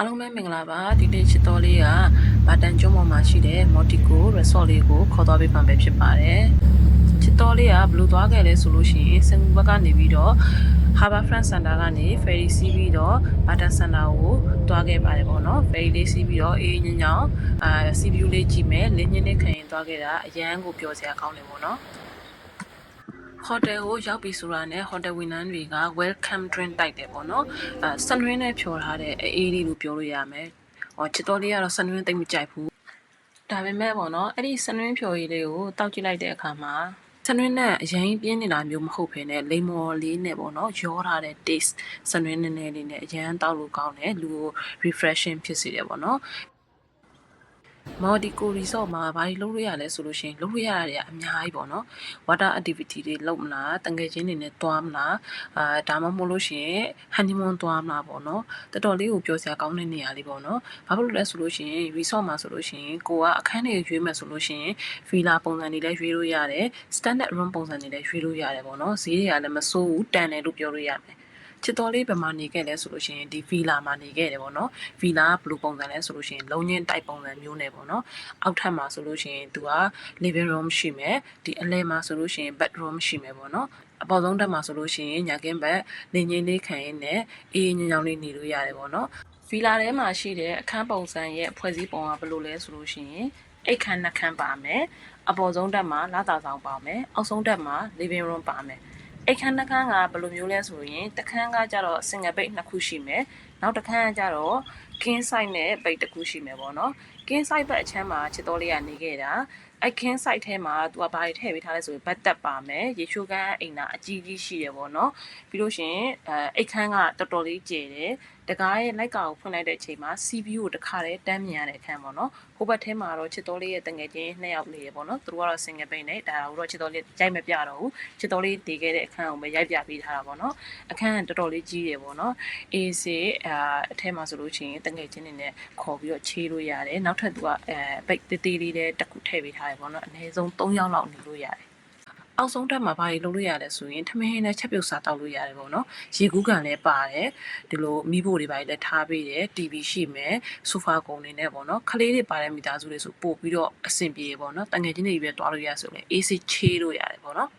အားလုံးပဲမင်္ဂလာပါဒီနေ့ချစ်တော်လေးကဘာတန်ကျွန်းပေါ်မှာရှိတဲ့ Motico Resort လေးကိုခေါ်သွားပေးပါမယ်ဖြစ်ပါတယ်ချစ်တော်လေးကဘယ်လိုသွားခဲ့လဲဆိုလို့ရှိရင်စင်ကူဘက်ကနေပြီးတော့ Harbour Front Center ကနေ ferry စီးပြီးတော့ Baton Center ကိုသွားခဲ့ပါတယ်ပေါ့နော် ferry လေးစီးပြီးတော့အေးအေးညံ့ညံ့အာ sea view လေးကြည့်မယ်လင်းညင်းလေးခံရင်သွားခဲ့တာအရန်ကိုပျော်စရာကောင်းတယ်ပေါ့နော် ဟိုတယ်ကိုရောက်ပြီဆိုတာနဲ့ဟိုတယ်ဝန်ထမ်းတွေက welcome drink တိုက်တယ်ပေါ့နော်အဲဆန်ရင်းနဲ့ဖြော်ထားတဲ့အေးလေးလို့ပြောလို့ရမယ်ဟောချစ်တော်လေးကတော့ဆန်ရင်းတိတ်မကြိုက်ဘူးဒါပေမဲ့ပေါ့နော်အဲ့ဒီဆန်ရင်းဖြော်ရည်လေးကိုတောက်ကြည့်လိုက်တဲ့အခါမှာဆန်ရင်းနဲ့အရင်ပြင်းနေတာမျိုးမဟုတ်ဘဲနဲ့လိမ္မော်လေးနဲ့ပေါ့နော်ရောထားတဲ့ taste ဆန်ရင်းနည်းနည်းလေးနဲ့အရင်တောက်လို့ကောင်းတယ်လူကို refreshing ဖြစ်စေတယ်ပေါ့နော် မော်ဒီကိုရီဆော့မှာဘာတွေလုပ်လို့ရလဲဆိုလို့ရှိရင်လုပ်လို့ရတာတွေကအများကြီးပေါ့နော် water activity တွေလုပ်မလားတငယ်ချင်းတွေနဲ့တွားမလားအာဒါမှမဟုတ်လို့ရှိရင် honeymoon တွားမလားပေါ့နော်တော်တော်လေးကိုပြောစရာကောင်းတဲ့နေရာလေးပေါ့နော်ဘာဖြစ်လို့လဲဆိုလို့ရှိရင် resort မှာဆိုလို့ရှိရင်ကိုကအခန်းတွေရွေးမယ်ဆိုလို့ရှိရင် villa ပုံစံတွေလည်းရွေးလို့ရတယ် standard room ပုံစံတွေလည်းရွေးလို့ရတယ်ပေါ့နော်ဈေးတွေကလည်းမစိုးဘူးတန်တယ်လို့ပြောလို့ရမယ် ချစ်တော်လေးဘယ်မှာနေခဲ့လဲဆိုလို့ရှိရင်ဒီဗီလာမှာနေခဲ့တယ်ပေါ့နော်ဗီလာကဘယ်လိုပုံစံလဲဆိုလို့ရှိရင်လုံးချင်းတိုက်ပုံစံမျိုးနဲ့ပေါ့နော်အောက်ထပ်မှာဆိုလို့ရှိရင်သူက living room ရှိမယ်ဒီအလဲမှာဆိုလို့ရှိရင် bedroom ရှိမယ်ပေါ့နော်အပေါ်ဆုံးတက်မှာဆိုလို့ရှိရင်ညာကင်းဘက်နေငိမ့်လေးခံရင်းနဲ့အေးညင်ညောင်လေးနေလို့ရတယ်ပေါ့နော်ဗီလာထဲမှာရှိတဲ့အခန်းပုံစံရဲ့ဖွဲ့စည်းပုံကဘယ်လိုလဲဆိုလို့ရှိရင်အိတ်ခန်းနှစ်ခန်းပါမယ်အပေါ်ဆုံးတက်မှာလာတာဆောင်ပါမယ်အောက်ဆုံးတက်မှာ living room ပါမယ် အိတ်ခန်းတစ်ခန်းကဘယ်လိုမျိုးလဲဆိုရင်တစ်ခန်းကကြတော့ single bed နှစ်ခုရှိမယ်နောက်တစ်ခန်းကကြတော့ king size နဲ့ bed တစ်ခုရှိမယ်ပေါ့နော် king size ဘက်အချမ်းမှာချစ်တော်လေးကနေခဲ့တာအဲ့ king size ထဲမှာသူကဘာတွေထည့်ပေးထားလဲဆိုရင်ဘတ်တက်ပါမယ်ရေချိုးကန်းအိမ်သာအကြီးကြီးရှိတယ်ပေါ့နော်ပြီးလို့ရှရင်အဲအိတ်ခန်းကတော်တော်လေးကျယ်တယ် တကားရဲ့လိုက်ကာကိုဖွင့်လိုက်တဲ့အချိန်မှာ CPU ကိုတခါတည်းတန်းမြင်ရတဲ့အခန်းပေါ့နော်ဟိုဘက်ထဲမှာတော့ချစ်တော်လေးရဲ့တငယ်ချင်းနှစ်ယောက်နေရပေါ့နော်သူတို့ကတော့ single bed နဲ့ဒါတော့ချစ်တော်လေးကြိုက်မပြတော့ဘူးချစ်တော်လေးတည်ခဲ့တဲ့အခန်းကိုပဲရိုက်ပြပေးထားတာပေါ့နော်အခန်းကတော်တော်လေးကြီးတယ်ပေါ့နော်အေးစေအာအထဲမှာဆိုလို့ရှိရင်တငယ်ချင်းတွေနဲ့ခေါ်ပြီးတော့ချေးလို့ရတယ်နောက်ထပ်သူကအဲပိတ်တေးသေးလေးနဲ့တစ်ခုထည့်ပေးထားတယ်ပေါ့နော်အနည်းဆုံး3ယောက်လောက်နေလို့ရတယ် အောက်ဆုံးတက်မှာဘာတွေလုပ်လို့ရလဲဆိုရင်ထမင်းနဲ့ချက်ပြုတ်စားတောက်လို့ရတယ်ပေါ့နော်ရေကူးကန်လည်းပါတယ်ဒီလိုမိဖို့တွေဘာတွေလည်းထားပေးတယ် TV ရှိမယ်ဆိုဖာကုံတွေနဲ့ပေါ့နော်ခလေးတွေပါတဲ့မိသားစုတွေဆိုပို့ပြီးတော့အဆင်ပြေပေါ့နော်တငယ်ချင်းတွေပဲတွားလို့ရဆိုရင် AC ချေးလို့ရတယ်ပေါ့နော်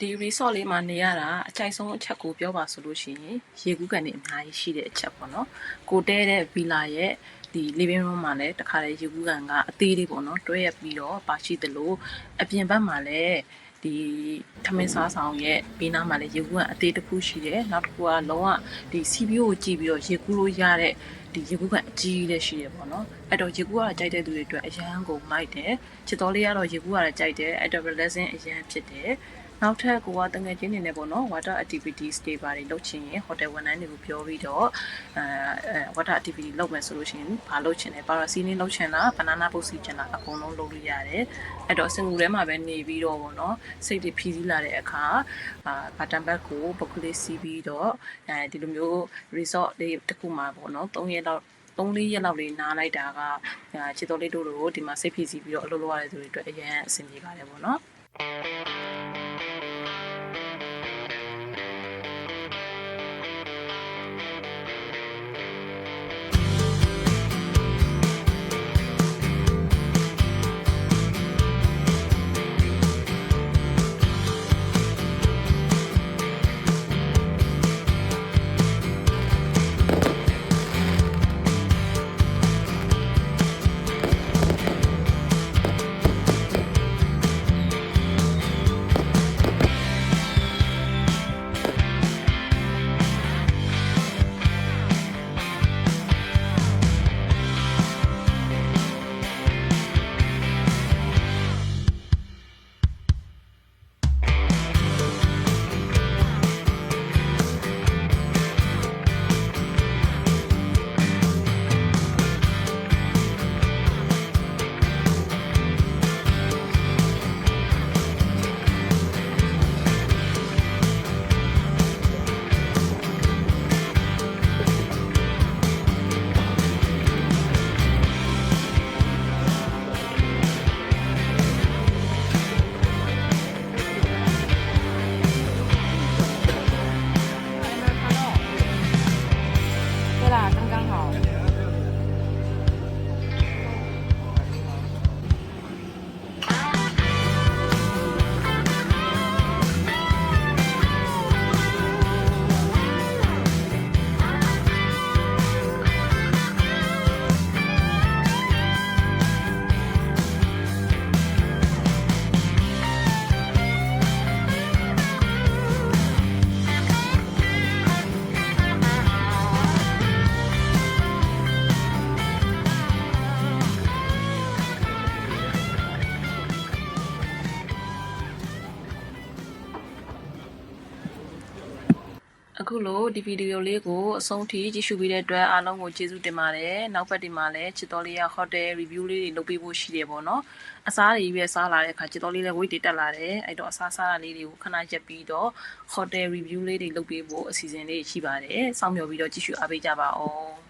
ဒီ resort လေးမှာနေရတာအကြိုက်ဆုံးအချက်ကိုပြောပါဆိုလို့ရှိရင်ရေကူးကန်တွေအများကြီးရှိတဲ့အချက်ပေါ့နော်ကိုတဲတဲ့ villa ရဲ့ ဒီ living room မှာလည်းတခါလေရေကူးကန်ကအသေးလေးပေါ့နော်တွဲရပြီးတော့ပါရှိသလိုအပြင်ဘက်မှာလည်းဒီထမင်းစားဆောင်ရဲ့ဘေးနားမှာလည်းရေကူးကန်အသေးတစ်ခုရှိတယ်နောက်တစ်ခုကလုံးဝဒီ CPU ကိုကြည့်ပြီးတော့ရေကူးလို့ရတဲ့ဒီရေကူးကန်အကြီးလေးရှိတယ်ပေါ့နော်အဲ့တော့ရေကူးကကြိုက်တဲ့သူတွေအတွက်အရန်ကိုမိုက်တယ်ချစ်တော်လေးကတော့ရေကူးကလည်းကြိုက်တယ်အဲ့တော့ relaxing အရန်ဖြစ်တယ် နောက်ထပ်ကိုကတငယ်ချင်းနေနဲ့ပေါ့နော် water activities တွေပါတယ်လုပ်ချင်ရင် hotel ဝန်ထမ်းတွေကိုပြောပြီးတော့အဲအဲ water activity လုပ်မယ်ဆိုလို့ရှိရင်ဘာလုပ်ချင်လဲ parasailing လုပ်ချင်လား banana boat စီးချင်လားအကုန်လုံးလုပ်လို့ရတယ်အဲ့တော့စင်ကူထဲမှာပဲနေပြီးတော့ပေါ့နော်စိတ်တွေဖြီးစည်းလာတဲ့အခါအာဘာတန်ဘက်ကိုပုတ်ကလေးစီးပြီးတော့အဲဒီလိုမျိုး resort လေးတစ်ခုမှာပေါ့နော်၃ရက်လောက်3 4ရက်လောက်လေးနားလိုက်တာကချစ်တော်လေးတို့တို့ဒီမှာစိတ်ဖိစီးပြီးတော့အလုပ်လုပ်ရတဲ့သူတွေအတွက်အရင်အဆင်ပြေပါတယ်ပေါ့နော် လို့ဒီဗီဒီယိုလေးကိုအဆုံးထိကြည့်ရှုပြီးတဲ့အတွက်အားလုံးကိုကျေးဇူးတင်ပါတယ်နောက်ပတ်ဒီမှာလည်းချစ်တော်လေးရ hotel review လေးတွေလုပ်ပေးဖို့ရှိတယ်ပေါ့နော်အစားတွေပဲစားလာတဲ့အခါချစ်တော်လေးလည်း weight တွေတက်လာတယ်အဲ့တော့အစားစားတာလေးတွေကိုခဏရက်ပြီးတော့ hotel review လေးတွေလုပ်ပေးဖို့အစီအစဉ်လေးရှိပါတယ်စောင့်မျှော်ပြီးတော့ကြည့်ရှုအားပေးကြပါဦး